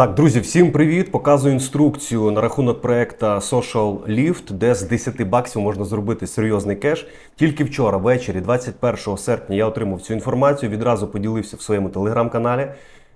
Так, друзі, всім привіт! Показую інструкцію на рахунок проекту Social Lift, де з 10 баксів можна зробити серйозний кеш. Тільки вчора, ввечері, 21 серпня, я отримав цю інформацію, відразу поділився в своєму телеграм-каналі.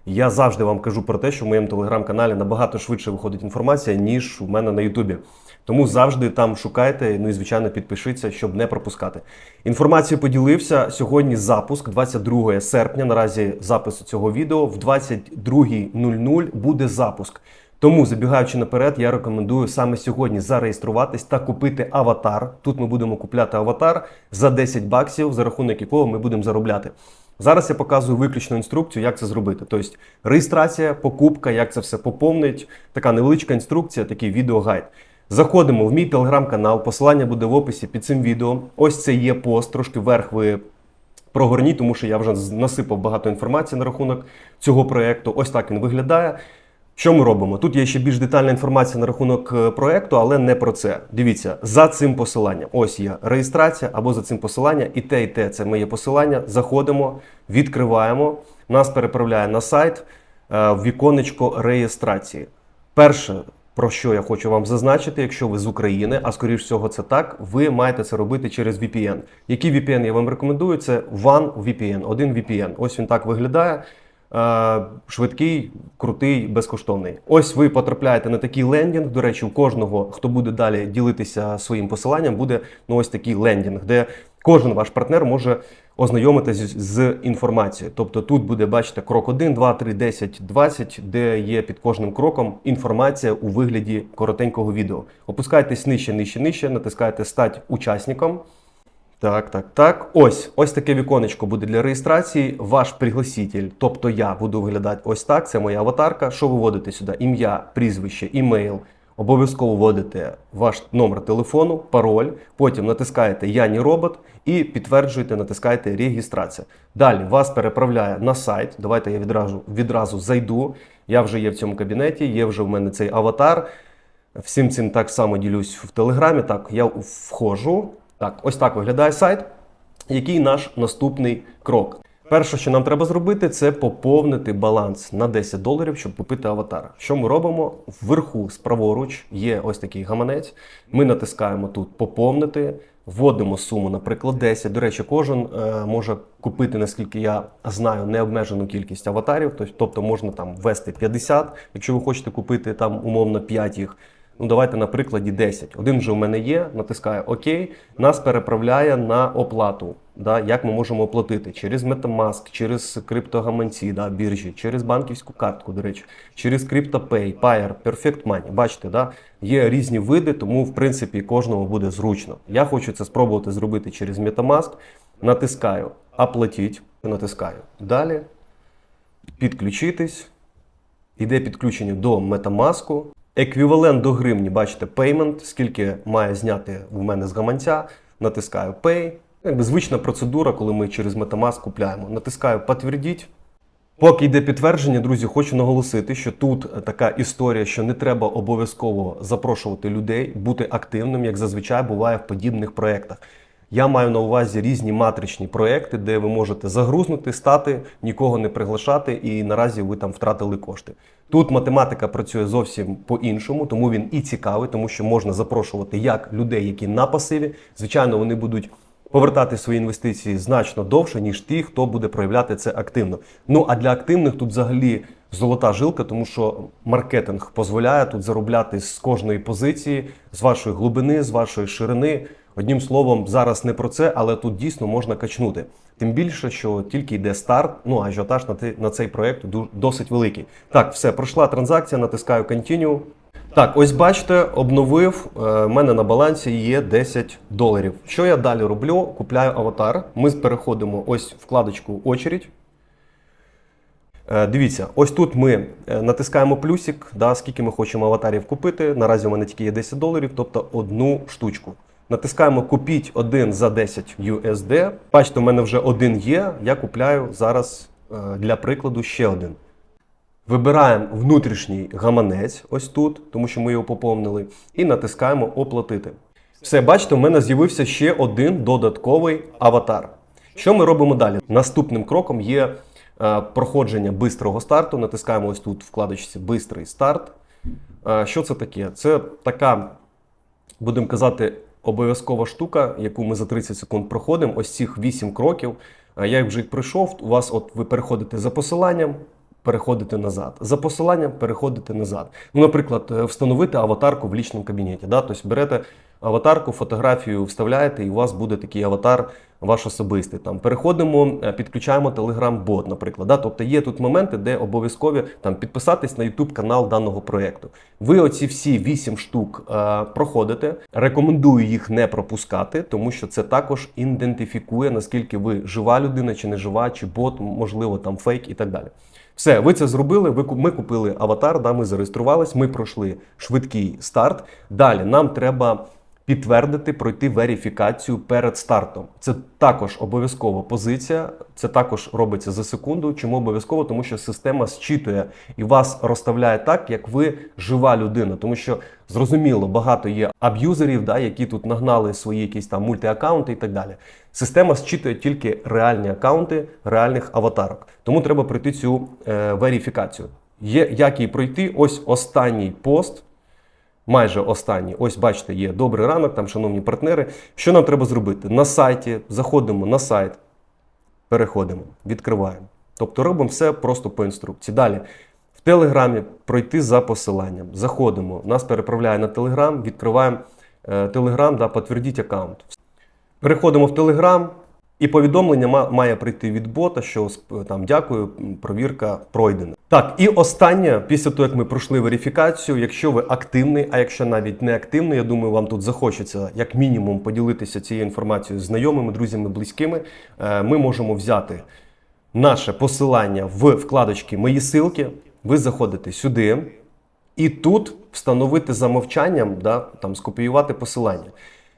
Я завжди вам кажу про те, що в моєму телеграм-каналі набагато швидше виходить інформація, ніж у мене на Ютубі. Тому завжди там шукайте, ну і звичайно підпишіться, щоб не пропускати. Інформацію поділився. Сьогодні запуск, 22 серпня. Наразі запису цього відео в 22.00 буде запуск. Тому, забігаючи наперед, я рекомендую саме сьогодні зареєструватись та купити аватар. Тут ми будемо купляти аватар за 10 баксів, за рахунок якого ми будемо заробляти. Зараз я показую виключну інструкцію, як це зробити. Тобто реєстрація, покупка, як це все поповнить. Така невеличка інструкція, такий відеогайд. Заходимо в мій телеграм-канал, посилання буде в описі під цим відео. Ось це є пост, трошки вверх ви прогорніть, тому що я вже насипав багато інформації на рахунок цього проєкту. Ось так він виглядає. Що ми робимо? Тут є ще більш детальна інформація на рахунок е, проекту, але не про це. Дивіться, за цим посиланням. Ось є реєстрація або за цим посиланням. І те, і те це моє посилання. Заходимо, відкриваємо. Нас переправляє на сайт е, в віконечко реєстрації. Перше, про що я хочу вам зазначити, якщо ви з України, а скоріш всього це так, ви маєте це робити через VPN. Який VPN я вам рекомендую? Це OneVPN, один VPN. Ось він так виглядає. Е, Швидкий, крутий, безкоштовний. Ось ви потрапляєте на такий лендінг. До речі, у кожного, хто буде далі ділитися своїм посиланням, буде ну, ось такий лендінг, де кожен ваш партнер може ознайомитись з, інформацією. Тобто тут буде, бачите, крок 1, 2, 3, 10, 20, де є під кожним кроком інформація у вигляді коротенького відео. Опускайтесь нижче, нижче, нижче, натискаєте стать учасником. Так, так, так. Ось ось таке віконечко буде для реєстрації. Ваш пригласитель, тобто я буду виглядати ось так. Це моя аватарка. Що ви вводите сюди? Ім'я, прізвище, імейл. Обов'язково вводите ваш номер телефону, пароль. Потім натискаєте Я не робот і підтверджуєте, натискаєте реєстрація. Далі вас переправляє на сайт. Давайте я відразу відразу зайду. Я вже є в цьому кабінеті, є вже в мене цей аватар. Всім цим так само ділюсь в Телеграмі. Так, я входжу. Так, ось так виглядає сайт. Який наш наступний крок? Перше, що нам треба зробити, це поповнити баланс на 10 доларів, щоб купити аватар. Що ми робимо? Вверху, справоруч, є ось такий гаманець. Ми натискаємо тут поповнити, вводимо суму, наприклад, 10. До речі, кожен е, може купити, наскільки я знаю, необмежену кількість аватарів. Тобто можна там ввести 50, якщо ви хочете купити там умовно 5 їх. Ну, давайте на прикладі 10. Один вже в мене є, натискаю ОК, нас переправляє на оплату. Да, як ми можемо оплатити? Через Metamask, через криптогаманці, да, біржі, через банківську картку, до речі, через CryptoPay, Payer, Perfect Money. Бачите, да? є різні види, тому в принципі кожному буде зручно. Я хочу це спробувати зробити через Metamask. Натискаю Оплатіть, натискаю далі, підключитись. Іде підключення до Metamask. Еквівалент до гривні, бачите, payment, скільки має зняти в мене з гаманця. Натискаю Pay. Якби звична процедура, коли ми через Metamask купляємо. Натискаю Підтвердіть. Поки йде підтвердження, друзі, хочу наголосити, що тут така історія, що не треба обов'язково запрошувати людей, бути активним, як зазвичай буває в подібних проєктах. Я маю на увазі різні матричні проекти, де ви можете загрузнути, стати, нікого не приглашати, і наразі ви там втратили кошти. Тут математика працює зовсім по-іншому, тому він і цікавий, тому що можна запрошувати як людей, які на пасиві. Звичайно, вони будуть повертати свої інвестиції значно довше, ніж ті, хто буде проявляти це активно. Ну а для активних тут взагалі золота жилка, тому що маркетинг дозволяє тут заробляти з кожної позиції, з вашої глибини, з вашої ширини. Одним словом, зараз не про це, але тут дійсно можна качнути. Тим більше, що тільки йде старт, ну ажіотаж на, на цей проект досить великий. Так, все, пройшла транзакція, натискаю Continue. Так, ось бачите, обновив. У мене на балансі є 10 доларів. Що я далі роблю? Купляю аватар. Ми переходимо ось вкладочку очередь. Е, Дивіться, ось тут ми е, натискаємо плюсик, да, скільки ми хочемо аватарів купити. Наразі у мене тільки є 10 доларів, тобто одну штучку. Натискаємо купіть один за 10 USD. Бачите, у мене вже один є. Я купляю зараз е, для прикладу ще один. Вибираємо внутрішній гаманець, ось тут, тому що ми його поповнили, і натискаємо Оплатити. Все, бачите, у мене з'явився ще один додатковий аватар. Що ми робимо далі? Наступним кроком є проходження бистрого старту. Натискаємо ось тут вкладочці Бистрий старт. Е, Що це таке? Це така, будемо казати, обов'язкова штука, яку ми за 30 секунд проходимо. Ось цих 8 кроків. Е, Я їх вже їх пройшов. У вас, от ви переходите за посиланням, переходите назад. За посиланням переходите назад. Ну, наприклад, е, встановити аватарку в лічному кабінеті. Да? Тобто берете аватарку, фотографію вставляєте, і у вас буде такий аватар ваш особистий. Там переходимо, е, підключаємо Telegram-бот, наприклад. Да? Тобто є тут моменти, де обов'язкові там підписатись на YouTube канал даного проєкту. Ви оці всі вісім штук е, проходите. Рекомендую їх не пропускати, тому що це також ідентифікує наскільки ви жива людина чи не жива, чи бот, можливо, там фейк і так далі. Все, ви це зробили. Ви ми купили аватар, да, ми зареєструвались, ми пройшли швидкий старт. Далі нам треба підтвердити, пройти верифікацію перед стартом. Це також обов'язкова позиція. Це також робиться за секунду. Чому обов'язково? Тому що система зчитує і вас розставляє так, як ви жива людина. Тому що зрозуміло, багато є аб'юзерів, да, які тут нагнали свої якісь там мультиаккаунти і так далі. Система зчитує тільки реальні аккаунти реальних аватарок. Тому треба пройти цю е, верифікацію. Є як її пройти? Ось останній пост майже останній. Ось бачите, є добрий ранок, там, шановні партнери. Що нам треба зробити? На сайті заходимо на сайт, переходимо, відкриваємо. Тобто робимо все просто по інструкції. Далі. В Телеграмі пройти за посиланням. Заходимо, нас переправляє на Телеграм, відкриваємо е, Телеграм, да, підтвердіть аккаунт. Переходимо в Телеграм, і повідомлення ма- має прийти від бота, що там дякую, провірка пройдена. Так, і останнє, після того, як ми пройшли верифікацію, якщо ви активний, а якщо навіть не активний, я думаю, вам тут захочеться як мінімум поділитися цією інформацією з знайомими, друзями, близькими. е, Ми можемо взяти наше посилання в вкладочці Мої силки. Ви заходите сюди, і тут встановити за мовчанням, да, там, скопіювати посилання.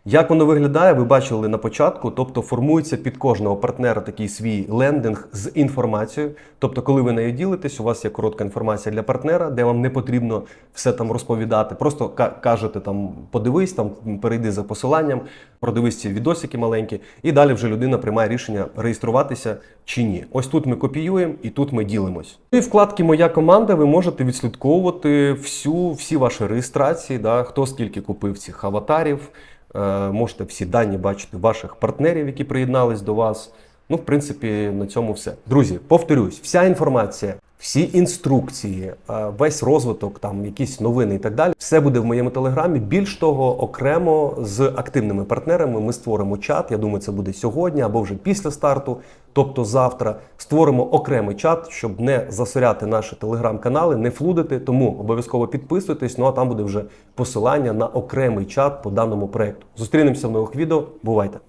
Як воно виглядає, ви бачили на початку, тобто формується під кожного партнера такий свій лендинг з інформацією. Тобто, коли ви нею ділитесь, у вас є коротка інформація для партнера, де вам не потрібно все там розповідати. Просто кажете там, подивись, там перейди за посиланням, продивись ці відосики маленькі, і далі вже людина приймає рішення реєструватися чи ні. Ось тут ми копіюємо і тут ми ділимось. І в вкладці Моя команда ви можете відслідковувати всю, всі ваші реєстрації, да, хто скільки купив цих аватарів. Е, Можете всі дані бачити ваших партнерів, які приєднались до вас. Ну, в принципі, на цьому все. Друзі, повторюсь, вся інформація, всі інструкції, е, весь розвиток, там якісь новини і так далі, все буде в моєму телеграмі. Більш того, окремо з активними партнерами ми створимо чат. Я думаю, це буде сьогодні або вже після старту, тобто завтра. Створимо окремий чат, щоб не засоряти наші телеграм-канали, не флудити. Тому обов'язково підписуйтесь. Ну а там буде вже посилання на окремий чат по даному проекту. Зустрінемося в нових відео. Бувайте!